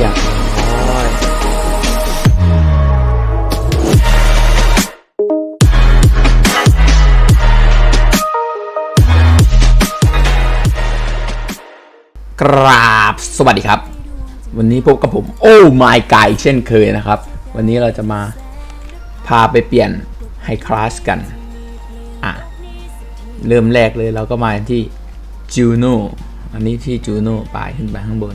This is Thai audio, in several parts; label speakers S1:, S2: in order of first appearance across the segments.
S1: รียบร้อยกราบสวัสดีครับ วันนี้พบกับผม โอ้ my ไก่เช่นเคยนะครับ วันนี้เราจะมาพาไปเปลี่ยนไฮคลาสกัน อะ เริ่มแรกเลยเราก็มาที่จูโนอันนี้ที่จูโนปลายขึ้นไปข้างบน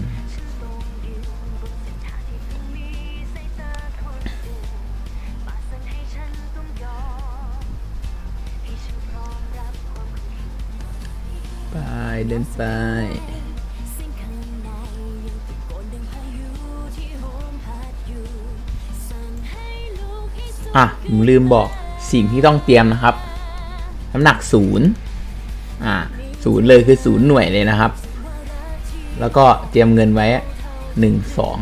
S1: เดินไป อะ ผมลืมบอกสิ่งที่ต้องเตรียมนะครับ น้ำหนักศูนย์อ่าศูนย์เลยคือศูนย์หน่วยเลยนะครับ แล้วก็เตรียมเงินไว้หนึ่งสอง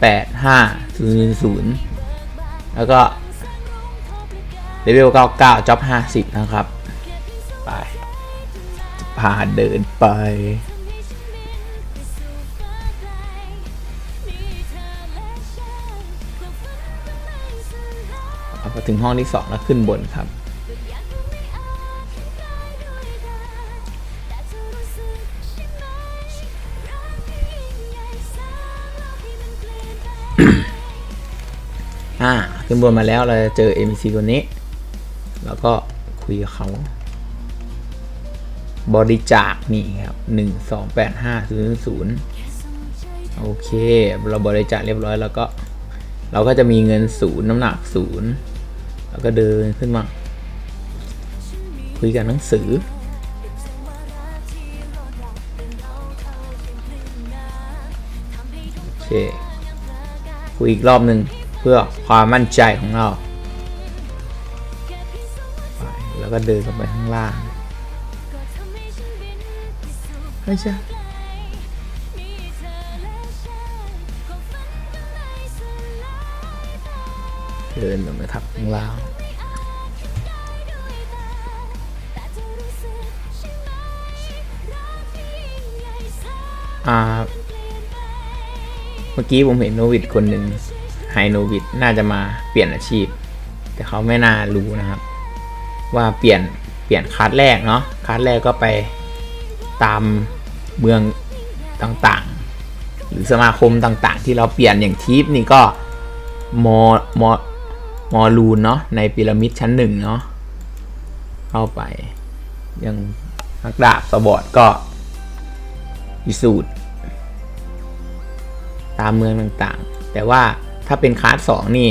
S1: แปดห้าศูนย์ศูนย์แล้วก็เลเวลเก้าเก้าจ็อบห้าสิบนะครับ ไป พาเดินไป พอถึงห้องที่สองแล้วขึ้นบนครับ อ่า ขึ้นบนมาแล้วเราจะเจอ MC ตัวนี้ แล้วก็คุยกับเขา บริจาคนี่ครับหนึ่งสองแปดห้าศูนย์ศูนย์โอเค เราบริจาคเรียบร้อยแล้วก็ เราก็จะมีเงินศูนย์น้ำหนักศูนย์แล้วก็เดินขึ้นมา คุยกันหนังสือ โอเค คุยอีกรอบหนึ่งเพื่อความมั่นใจของเรา แล้วก็เดินลงไปข้างล่าง ไม่ใช่เดินลงไปทับข้างล่างอ่า เมื่อกี้ผมเห็นโนวิดคนหนึ่งไฮโนวิดน่าจะมาเปลี่ยนอาชีพ แต่เขาไม่น่ารู้นะครับ ว่าเปลี่ยนเปลี่ยนคัสแรกเนาะคัสแรกก็ไป ตามเมืองต่างๆ หรือสมาคมต่างๆ ที่เราเปลี่ยนอย่างทีปนี่ก็มอมอมอลูนเนาะในพีระมิดชั้นหนึ่งเนาะเข้าไปย่างนักดาบสบอดก็พิสูจน์ตามเมืองต่างๆ แต่ว่าถ้าเป็นคลาสสองนี่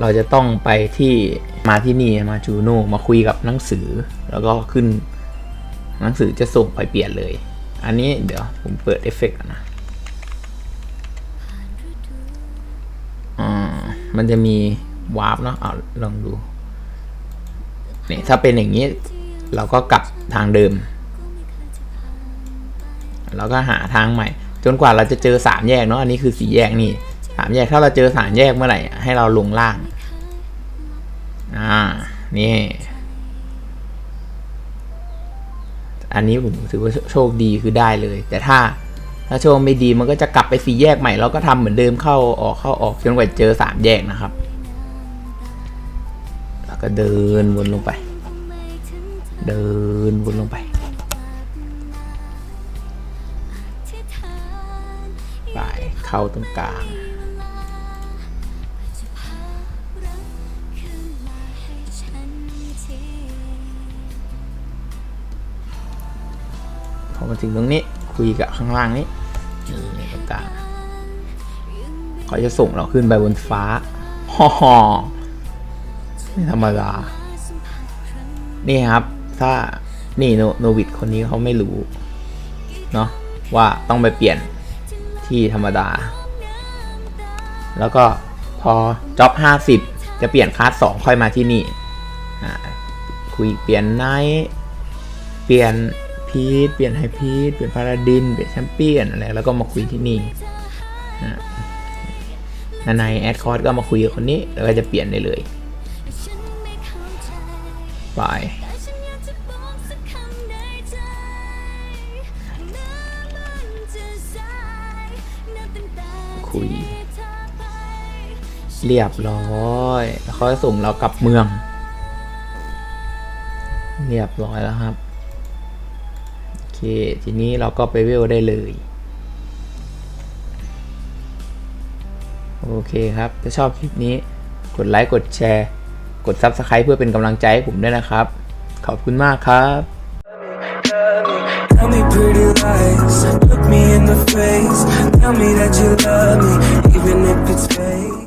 S1: เราจะต้องไปที่มาที่นี่มาจูโน่มาคุยกับหนังสือ แล้วก็ขึ้น หนังสือจะส่งไปเปลี่ยนเลย อันนี้เดี๋ยวผมเปิดเอฟเฟกต์นะอ่ามันจะมีวาร์ปเนาะเอาลองดูเนี่ยถ้าเป็นอย่างนี้ เราก็กลับทางเดิมแล้วก็หาทางใหม่ จนกว่าเราจะเจอสามแยกเนาะอันนี้คือสี่แยกนี่สามแยกถ้าเราเจอสามแยกเมื่อไหร่ให้เราลงล่าง อ่า นี่ อันนี้ผมถือว่าโชคดีคือได้เลย แต่ถ้าถ้าโชคไม่ดีมันก็จะกลับไปสี่แยกใหม่เราก็ทำเหมือนเดิมเข้าออกเข้าออกจนกว่าเจอสามแยกนะครับ แล้วก็เดินวนลงไป เดินวนลงไปไปเข้าตรงกลาง อมาถึงตรงนี้คุยกับข้างล่างนี้นี่ตรงกลางเขาจะส่งเราขึ้นไปบนฟ้าฮ่อฮอไม่ธรรมดา นี่ครับ ถ้านี่โนวิดคนนี้เขาไม่รู้ เนาะว่าต้องไปเปลี่ยนที่ธรรมดา แล้วก็พอจ็อบห้าสิบจะเปลี่ยนคลาสสองค่อยมาที่นี่คุยเปลี่ยนไนท์เปลี่ยน พีทเปลี่ยนไฮพีทเปลี่ยนพาราดินเปลี่ยนแชมเปี้ยนอะไรแล้วก็มาคุยที่นี่นะในแอดคอร์ดก็มาคุยกับคนนี้ แล้วก็จะเปลี่ยนได้เลยไปคุย เรียบร้อย แล้วเขาจะส่งเรากลับเมือง เรียบร้อยแล้วครับ เค ทีนี้เราก็ไปเวลได้เลย โอเคครับ ถ้าชอบคลิปนี้ กดไลค์ กดแชร์ กด Subscribe เพื่อเป็นกำลังใจให้ผมด้วยนะครับ ขอบคุณมากครับ
S2: Tell me pretty lies, look me in the face. Tell me that you love me, even if it's fake.